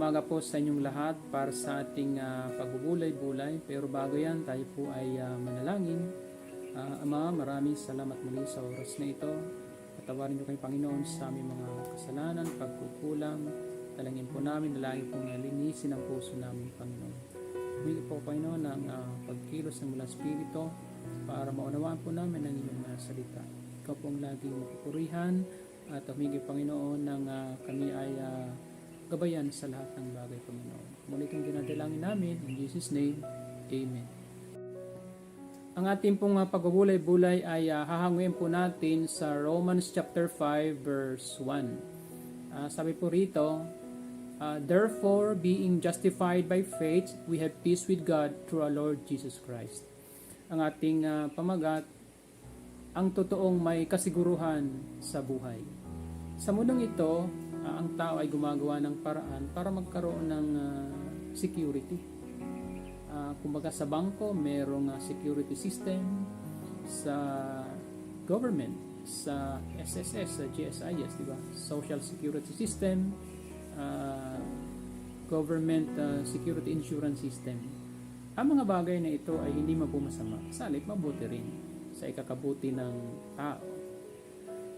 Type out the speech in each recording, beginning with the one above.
umaga po sa inyong lahat para sa ating ah, pagbubulay-bulay. Pero bago yan, tayo po ay ah, manalangin. Ah, Ama, maraming salamat muli sa oras na ito. Patawarin niyo kay Panginoon sa aming mga kasalanan, pagkukulang. Dalangin po namin, dalangin po linisin ang puso namin, Panginoon. Humingi po, Panginoon, ng ah, pagkilos ng mula Espiritu para maunawaan po namin ang inyong ah, salita. Ikaw po ang laging mapupurihan at humingi, Panginoon, ng ah, kami ay ah, gabayan sa lahat ng bagay, Panginoon. Muli itong dinadalangin namin, in Jesus' name, Amen. Ang ating pong uh, pagbubulay-bulay ay uh, hahanguin po natin sa Romans chapter 5 verse 1. Ah, sabi po rito, ah, Therefore, being justified by faith, we have peace with God through our Lord Jesus Christ. Ang ating ah, pamagat, ang totoong may kasiguruhan sa buhay. Sa mundong ito, ah, ang tao ay gumagawa ng paraan para magkaroon ng ah, security. Ah, kumbaga sa bangko, merong ah, security system sa government, sa SSS, sa GSIS, di ba? Social Security System, ah, Government ah, Security Insurance System. Ang mga bagay na ito ay hindi mapumasama. Sa halip, mabuti rin sa ikakabuti ng tao.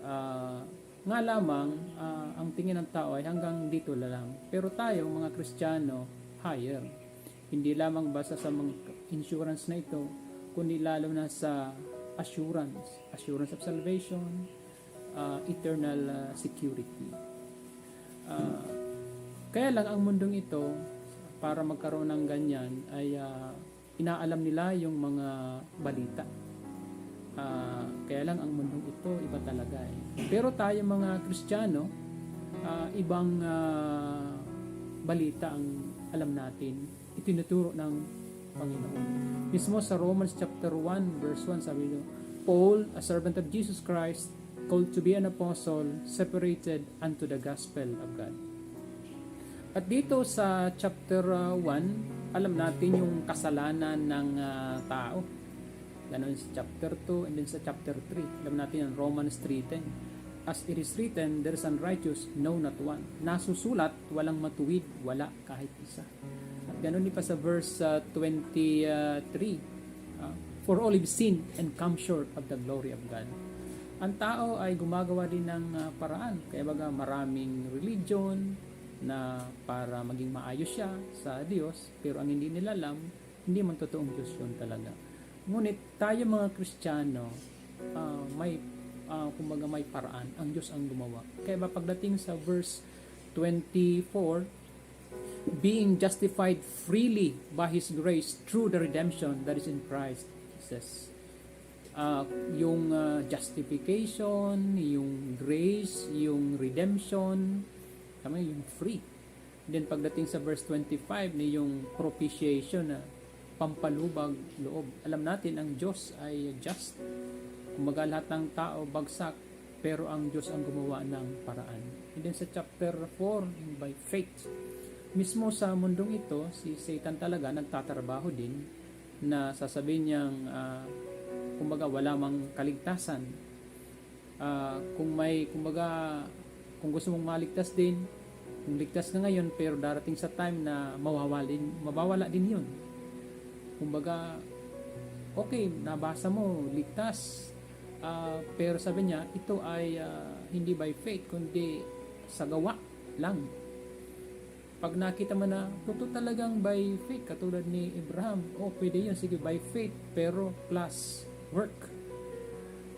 Ah, nga lamang, ah, ang tingin ng tao ay hanggang dito lang. Pero tayo, mga Kristiyano, higher. Hindi lamang basta sa mga insurance na ito, kundi lalo na sa assurance, assurance of salvation, ah, eternal ah, security. Ah, kaya lang ang mundong ito, para magkaroon ng ganyan, ay ah, inaalam nila yung mga balita. Ah, kaya lang ang mundong ito, iba talaga eh. Pero tayo mga Kristiyano, ah, ibang ah, balita ang alam natin, itinuturo ng Panginoon. Mismo sa Romans chapter 1 verse 1 sabi niyo, Paul, a servant of Jesus Christ, called to be an apostle, separated unto the gospel of God. At dito sa chapter 1, alam natin yung kasalanan ng ah, tao. Ganon sa chapter 2 and then sa chapter 3. Alam natin yung Romans 3.10. As it is written, there is unrighteous, no not one. Nasusulat, walang matuwid, wala kahit isa. At ganon din pa sa verse ah, 23. ah, For all have sinned and come short of the glory of God. Ang tao ay gumagawa din ng ah, paraan. Kaya baga maraming religion na para maging maayos siya sa Diyos. Pero ang hindi nila alam, hindi man totoong Diyos yun talaga. Ngunit tayo mga Kristiyano, ah, may ah, kumbaga may paraan. Ang Diyos ang gumawa. Kaya ba pagdating sa verse 24, being justified freely by His grace through the redemption that is in Christ Jesus. Ah, yung ah, justification, yung grace, yung redemption, tama yung free. Then pagdating sa verse 25 ni yung propitiation na pampalubag loob. Alam natin ang Diyos ay just. Kumbaga lahat ng tao bagsak pero ang Diyos ang gumawa ng paraan. And then sa chapter 4, yung by faith, mismo sa mundong ito, si Satan talaga nagtatrabaho din na sasabihin niyang ah, kumbaga wala mang kaligtasan. Ah, kung may kumbaga kung gusto mong maligtas din, kung ligtas ka ngayon pero darating sa time na mawawala din, mabawala din 'yun. Kumbaga okay, nabasa mo ligtas. Ah, pero sabi niya, ito ay ah, hindi by faith kundi sa gawa lang. Pag nakita mo na, totoo talagang by faith, katulad ni Abraham, oh, pwede yun, sige, by faith, pero plus work.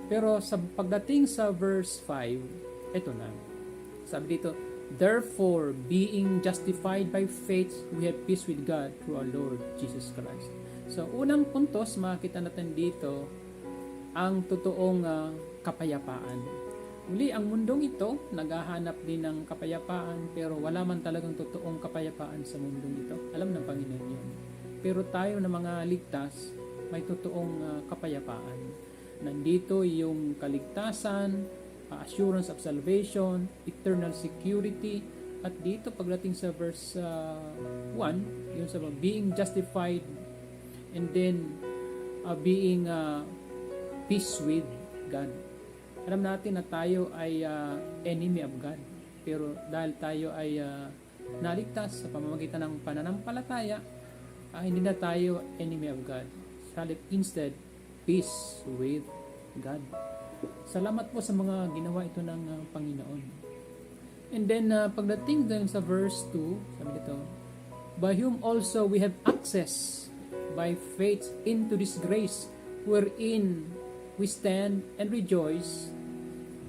Pero sa pagdating sa verse 5, ito na. Sabi dito, Therefore, being justified by faith, we have peace with God through our Lord Jesus Christ. So, unang puntos, makita natin dito, ang totoong ah, kapayapaan. Muli, ang mundong ito, naghahanap din ng kapayapaan, pero wala man talagang totoong kapayapaan sa mundong ito. Alam ng Panginoon yun. Pero tayo na mga ligtas, may totoong ah, kapayapaan. Nandito yung kaligtasan, ah, assurance of salvation, eternal security, at dito pagdating sa verse 1, yung sa being justified and then uh, being uh, peace with God. Alam natin na tayo ay uh, enemy of God. Pero dahil tayo ay uh, naligtas sa pamamagitan ng pananampalataya, ah, hindi na tayo enemy of God. Halip instead, peace with God. Salamat po sa mga ginawa ito ng ah, Panginoon. And then, ah, pagdating dun sa verse 2, sabi dito, By whom also we have access by faith into this grace wherein we stand and rejoice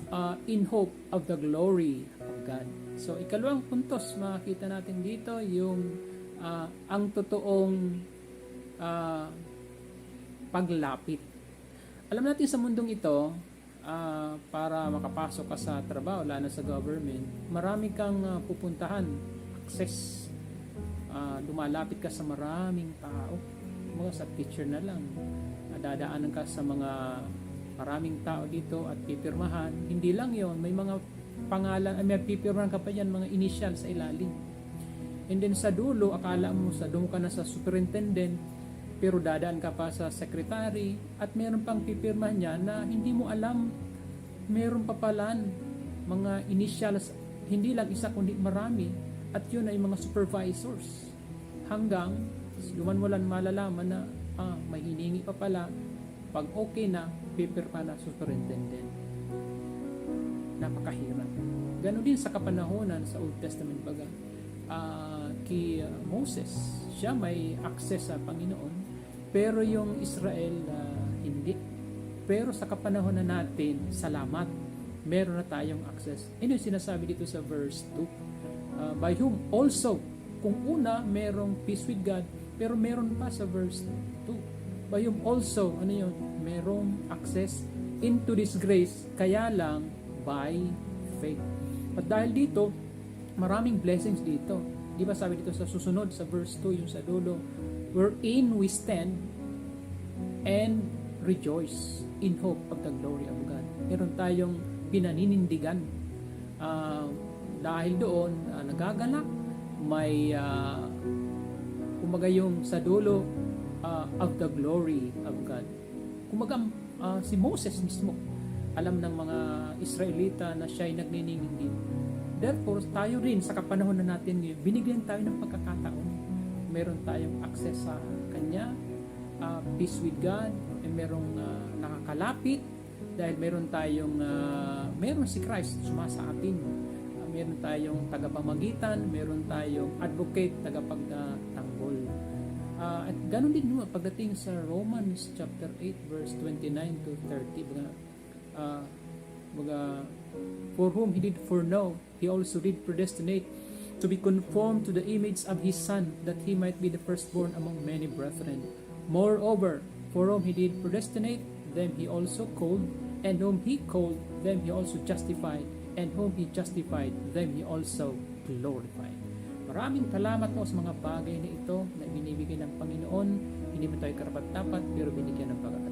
uh, in hope of the glory of God. So, ikalawang puntos makita natin dito yung uh, ang totoong uh, paglapit. Alam natin sa mundong ito, uh, para makapasok ka sa trabaho, lalo sa government, marami kang uh, pupuntahan, access. Uh, lumalapit ka sa maraming tao. Mga sa picture na lang. Dadaanan ka sa mga maraming tao dito at pipirmahan. Hindi lang yon may mga pangalan, ay may pipirmahan ka pa yan, mga initial sa ilalim. And then sa dulo, akala mo sa doon ka na sa superintendent, pero dadaan ka pa sa secretary at meron pang pipirmahan niya na hindi mo alam meron pa palan mga initials hindi lang isa kundi marami at yun ay mga supervisors hanggang luman mo lang malalaman na ah, may hiningi pa pala. Pag okay na pipirma na superintendent. Napakahirap. Ganon din sa kapanahonan sa Old Testament baga ah, kay ah, Moses. Siya may access sa Panginoon pero yung Israel ah, hindi. Pero sa kapanahon na natin salamat. Meron na tayong access. Ano yung sinasabi dito sa verse 2 Uh, by whom also kung una merong peace with God pero meron pa sa verse 2 by whom also ano yun? Merong access into this grace kaya lang by faith. At dahil dito maraming blessings dito. Di ba sabi dito sa susunod sa verse 2 yung sa dulo wherein we stand and rejoice in hope of the glory of God. Meron tayong pinaninindigan. Uh, dahil doon uh, nagaganap may uh, kumaga yung sa dulo uh, of the glory of God. Kumaga uh, si Moses mismo alam ng mga Israelita na siya ay nagniningindi. Therefore tayo rin sa kapanahon na natin ngayon binigyan tayo ng pagkakataon. Meron tayong access sa Kanya uh, peace with God and merong uh, nakakalapit dahil meron tayong uh, meron si Christ suma sa atin. Meron tayong tagapamagitan, meron tayong advocate, tagapagtanggol. Uh, at ganun din naman pagdating sa Romans chapter 8 verse 29 to 30 baga, uh, baga, for whom he did foreknow he also did predestinate to be conformed to the image of his son that he might be the firstborn among many brethren moreover for whom he did predestinate them he also called and whom he called them he also justified and whom He justified, them He also glorified. Maraming salamat po sa mga bagay na ito na binibigay ng Panginoon. Hindi mo tayo karapat-dapat, pero binigyan ng pagkakataon.